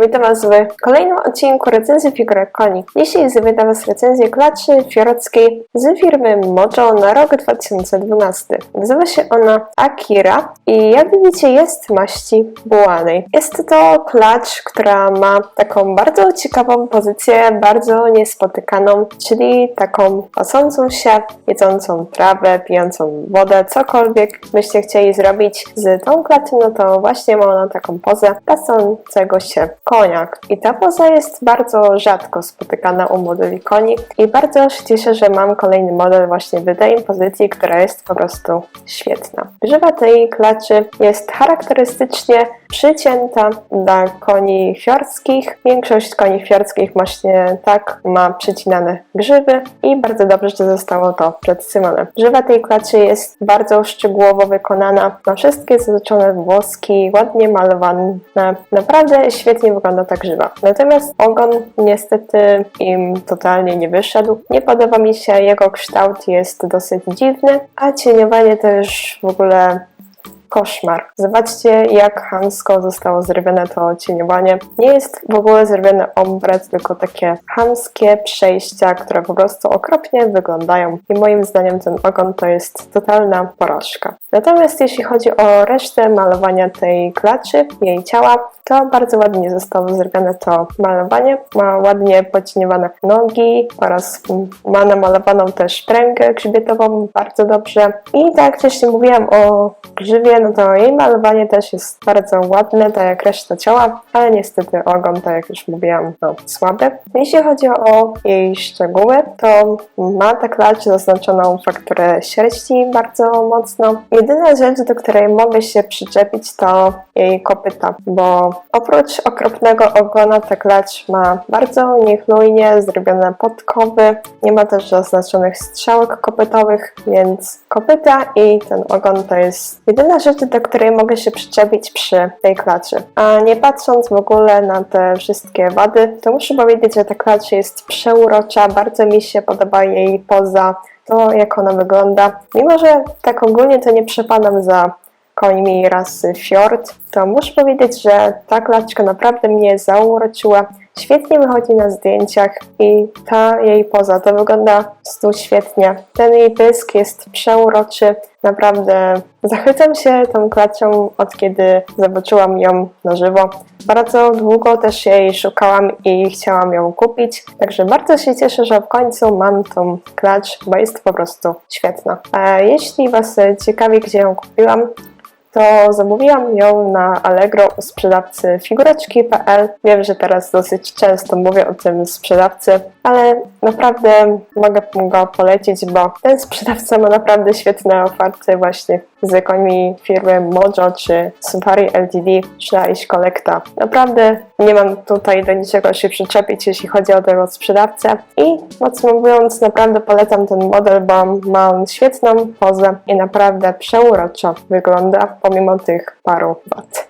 witam Was w kolejnym odcinku recenzji figurek koni. Dzisiaj zawita Was recenzję klaczy fiorockiej z firmy Mojo na rok 2012. Nazywa się ona Akira i jak widzicie jest maści bułanej. Jest to klacz, która ma taką bardzo ciekawą pozycję, bardzo niespotykaną, czyli taką pasącą się, jedzącą trawę, pijącą wodę, cokolwiek byście chcieli zrobić z tą klaczą, no to właśnie ma ona taką pozę pasącego się konia. I ta poza jest bardzo rzadko spotykana u modeli koni i bardzo się cieszę, że mam kolejny model właśnie w tej pozycji, która jest po prostu świetna. Grzywa tej klaczy jest charakterystycznie przycięta dla koni fiorskich. Większość koni fiorskich właśnie tak ma przycinane grzywy i bardzo dobrze, że zostało to przedsymione. Grzywa tej klaczy jest bardzo szczegółowo wykonana. Ma wszystkie zaznaczone włoski, ładnie malowane. Naprawdę świetnie wygląda ta grzywa. Natomiast ogon niestety im totalnie nie wyszedł. Nie podoba mi się, jego kształt jest dosyć dziwny, a cieniowanie już w ogóle koszmar. Zobaczcie, jak hamsko zostało zrobione to cieniowanie. Nie jest w ogóle zrobione ombre, tylko takie hamskie przejścia, które po prostu okropnie wyglądają. I moim zdaniem ten ogon to jest totalna porażka. Natomiast jeśli chodzi o resztę malowania tej klaczy, jej ciała, to bardzo ładnie zostało zrobione to malowanie. Ma ładnie pocieniowane nogi oraz ma namalowaną też pręgę grzbietową bardzo dobrze. I tak jak wcześniej mówiłam o grzywie, no to jej malowanie też jest bardzo ładne, tak jak reszta ciała, ale niestety ogon, tak jak już mówiłam, no słaby. Jeśli chodzi o jej szczegóły, to ma ta klacz zaznaczoną fakturę sierści bardzo mocno. Jedyna rzecz, do której mogę się przyczepić, to jej kopyta, bo oprócz okropnego ogona ta klacz ma bardzo niechlujnie zrobione podkowy, nie ma też zaznaczonych strzałek kopytowych, więc kopyta i ten ogon to jest jedyna rzecz, do której mogę się przyczepić przy tej klaczy. A nie patrząc w ogóle na te wszystkie wady, to muszę powiedzieć, że ta klacz jest przeurocza, bardzo mi się podoba jej poza, to jak ona wygląda. Mimo, że tak ogólnie to nie przepadam za końmi rasy Fjord, to muszę powiedzieć, że ta klaczka naprawdę mnie zauroczyła. Świetnie wychodzi na zdjęciach i ta jej poza to wygląda po świetnie. Ten jej pysk jest przeuroczy. Naprawdę zachwycam się tą klacią od kiedy zobaczyłam ją na żywo. Bardzo długo też jej szukałam i chciałam ją kupić, także bardzo się cieszę, że w końcu mam tą klacz, bo jest po prostu świetna. A jeśli Was ciekawi, gdzie ją kupiłam, to zamówiłam ją na Allegro u sprzedawcy figureczki.pl. Wiem, że teraz dosyć często mówię o tym sprzedawcy, ale naprawdę mogę go polecić, bo ten sprzedawca ma naprawdę świetne oferty właśnie z końmi firmy Mojo czy Safari LTD czy Ice Collecta. Naprawdę nie mam tutaj do niczego się przyczepić, jeśli chodzi o tego sprzedawcę i mocno mówiąc, naprawdę polecam ten model, bo ma on świetną pozę i naprawdę przeuroczo wygląda pomimo tych paru wad.